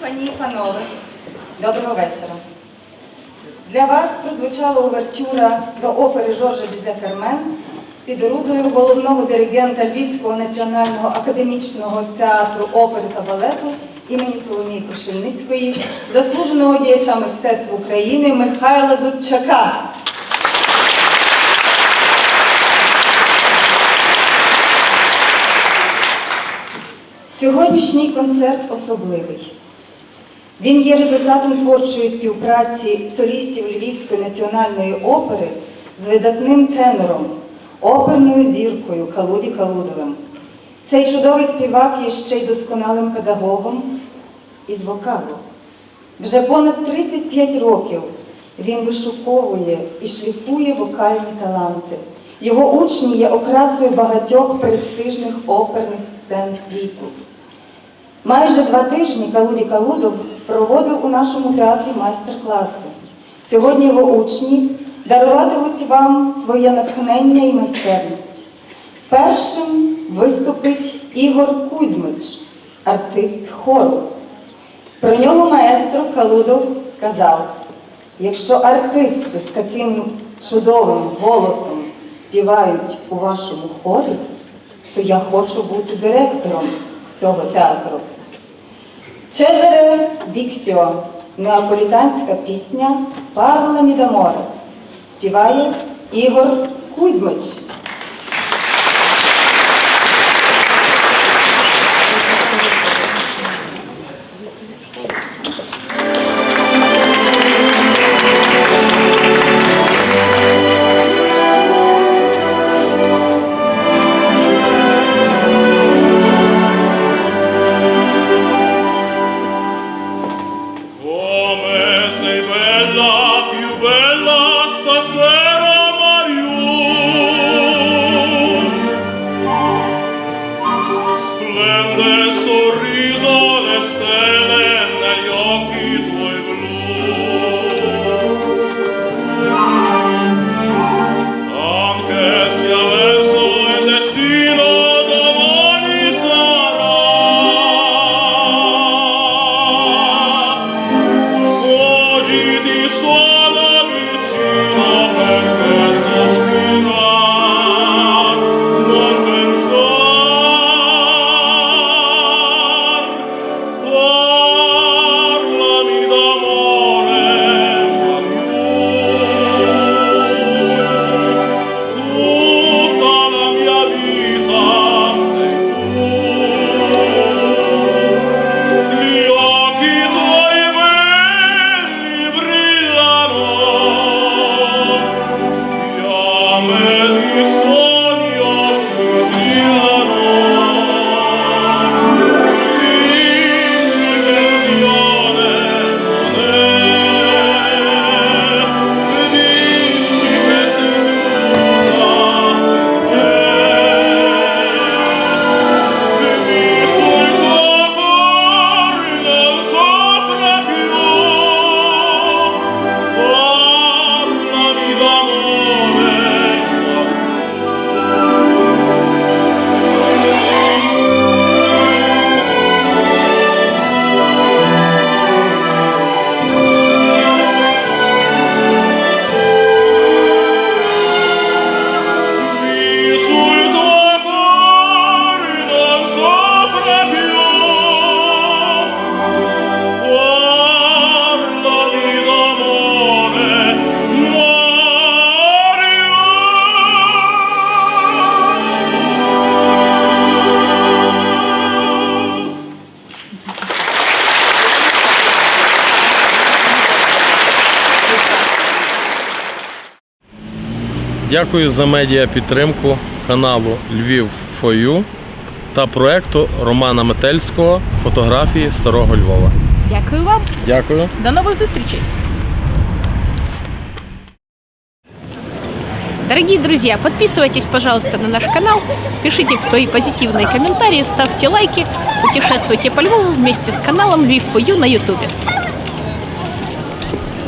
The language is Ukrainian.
пані і панове, доброго вечора. Для вас прозвучала увертюра до опери Жоржа Бізефермен під орудою головного диригента Львівського національного академічного театру опери та балету імені Соломії Крушельницької, заслуженого діяча мистецтв України Михайла Дудчака. Сьогоднішній концерт особливий. Він є результатом творчої співпраці солістів Львівської національної опери з видатним тенором, оперною зіркою Калуді Калудовим. Цей чудовий співак є ще й досконалим педагогом із вокалу. Вже понад 35 років він вишуковує і шліфує вокальні таланти. Його учні є окрасою багатьох престижних оперних сцен світу. Майже два тижні Калуді Калудов проводив у нашому театрі майстер-класи. Сьогодні його учні даруватимуть вам своє натхнення і майстерність. Першим виступить Ігор Кузьмич, артист хору. Про нього маестро Калудов сказав: якщо артисти з таким чудовим голосом співають у вашому хорі, то я хочу бути директором цього театру. Чезаре Біксіо, неаполітанська пісня Павла Мідаморе. Співає Ігор Кузьмич. and Дякую за медіа підтримку каналу Львів Фою та проекту Романа Метельського Фотографії Старого Львова. Дякую вам. Дякую. До новых зустрічей. Дорогие друзья, подписывайтесь, пожалуйста, на наш канал, пишите свои позитивные комментарии, ставьте лайки, путешествуйте по Львову вместе с каналом Львив.ю на ютубе.